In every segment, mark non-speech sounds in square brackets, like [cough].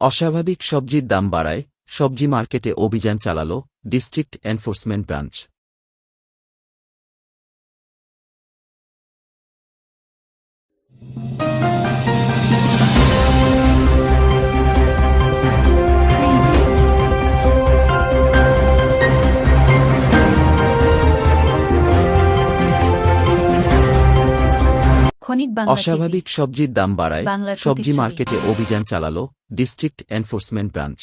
অস্বাভাবিক সবজির দাম বাড়ায় সবজি মার্কেটে অভিযান চালাল ডিস্ট্রিক্ট এনফোর্সমেন্ট ব্রাঞ্চ। অস্বাভাবিক সবজির দাম বাড়ায় সবজি মার্কেটে অভিযান চালাল ডিস্ট্রিক্ট এনফোর্সমেন্ট ব্রাঞ্চ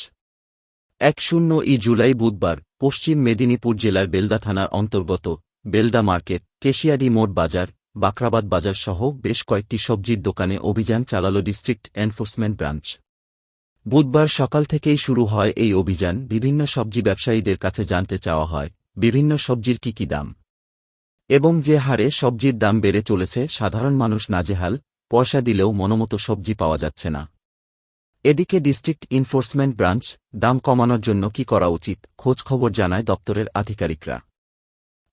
এক শূন্য ই জুলাই বুধবার, পশ্চিম মেদিনীপুর জেলার বেলদা থানার অন্তর্গত বেলদা মার্কেট, কেশিয়ারি মোড় বাজার, বাকরাবাদ বাজার সহ বেশ কয়েকটি সবজির দোকানে অভিযান চালাল ডিস্ট্রিক্ট এনফোর্সমেন্ট ব্রাঞ্চ বুধবার সকাল থেকেই শুরু হয় এই অভিযান। বিভিন্ন সবজি ব্যবসায়ীদের কাছে জানতে চাওয়া হয়, বিভিন্ন সবজির কি কি দাম। এবং যে হারে সবজির দাম বেড়ে চলেছে, সাধারণ মানুষ নাজেহাল, পয়সা দিলেও মনোমতো সবজি পাওয়া যাচ্ছে না। এদিকে ডিস্ট্রিক্ট ইনফোর্সমেন্ট ব্রাঞ্চ দাম কমানোর জন্য কি করা উচিত খোঁজখবর জানায় দপ্তরের আধিকারিকরা।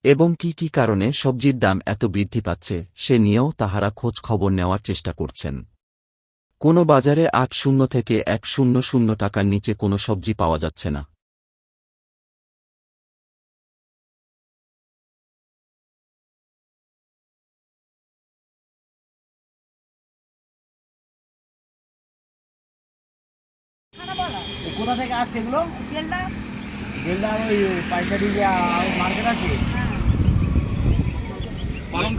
এবং কি কি কারণে সবজির দাম এত বৃদ্ধি পাচ্ছে, সে নিয়েও তাহারা খোঁজ খবর নেওয়ার চেষ্টা করছেন। কোনো বাজারে আট শূন্য থেকে এক শূন্য শূন্য টাকার নিচে কোনো সবজি পাওয়া যাচ্ছে না। কোথা থেকে আসছে এগুলো? বেলদা। ওই পাইকারি যে মার্কেট আছে?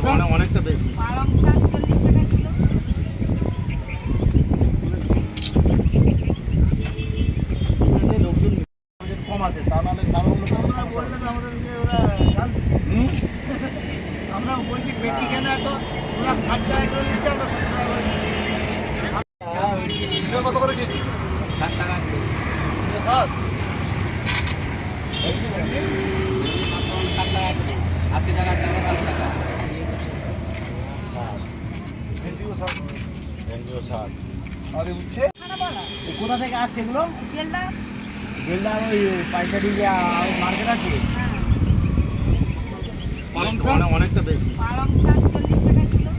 শাক? অনেকটা বেশি। পালং শাক চল্লিশ টাকা কিলো। লোকজন আমাদের কম তা নাহলে তো আমাদেরকে ওরা দিচ্ছে। [laughs] আমরা বলছি বেটি কেন এত? ওরা ষাট টাকা করে নিচ্ছে আমরা সত্তর টাকা করে নিচ্ছি। কত করে কেজি ষাট টাকা ষাট আশি টাকা টাকা ভেন্ডিও ষাট খানা বলা এ কোথা থেকে আসছে এগুলো? বেলদা বেলদা ওই পাইকারি মার্কেট আছে? হ্যাঁ। পালং শাক? অনেকটা বেশি। পালং শাক চল্লিশ টাকা কিলো।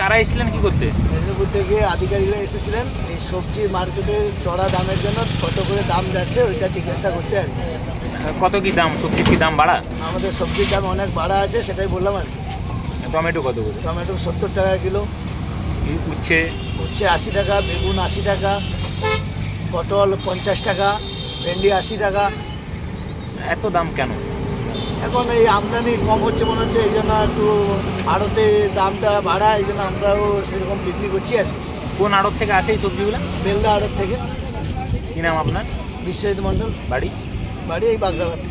কারা এসেছিলেন কি করতে? মেদিনীপুর থেকে আধিকারিকরা এসেছিলেন। এই সবজি মার্কেটে চড়া দামের জন্য কত করে দাম যাচ্ছে ওইটা জিজ্ঞাসা করতে আর কি। কত কি দাম? সবজির কি দাম বাড়া? আমাদের সবজির দাম অনেক বাড়া আছে সেটাই বললাম আর কি। টমেটো কত করে? টমেটো সত্তর টাকা কিলো। উচ্ছে? উচ্ছে আশি টাকা বেগুন আশি টাকা পটল পঞ্চাশ টাকা ভেন্ডি আশি টাকা। এত দাম কেন? এখন এই আমদানি কম হচ্ছে মনে হচ্ছে এই জন্য একটু আড়তে দামটা বাড়া এই জন্য আমরাও সেরকম বিক্রি করছি আর কোন আড়ত থেকে আসে এই সবজিগুলো? বেলদা আড়ত থেকে। কি নাম আপনার? বিশ্বজিৎ মণ্ডল। বাড়ি? বাড়ি এই বাগদাবাদ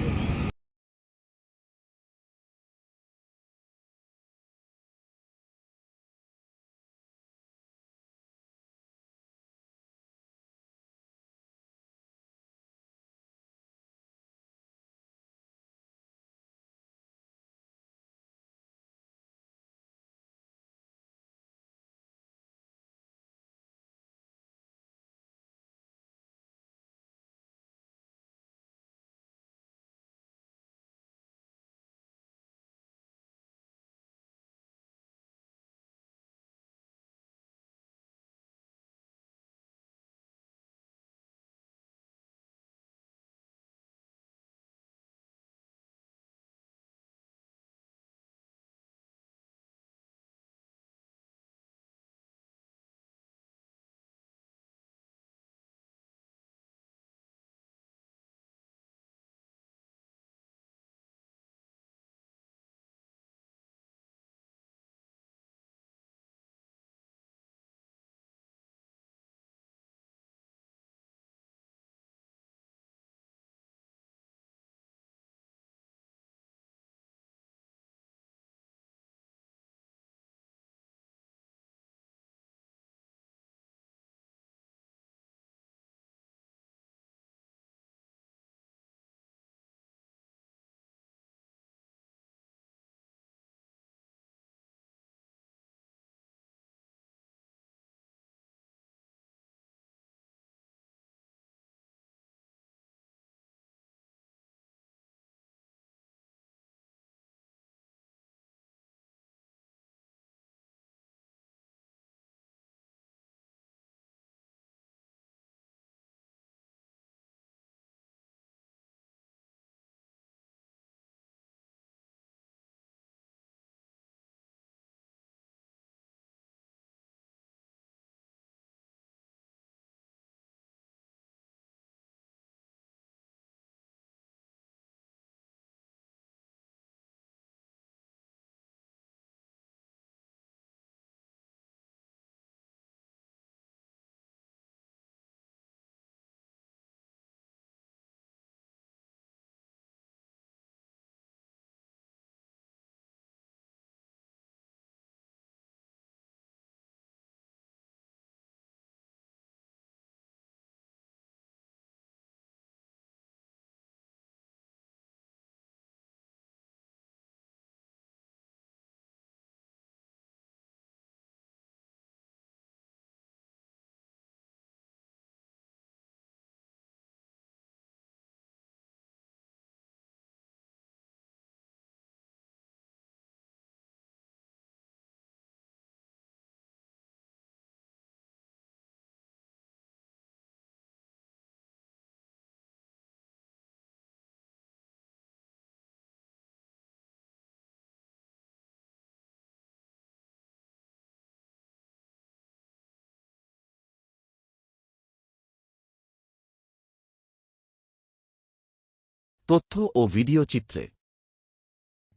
তথ্য ও ভিডিও চিত্রে।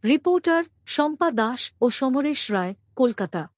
রিপোর্টার শম্পা দাস ও সমরেশ রায় কলকাতা।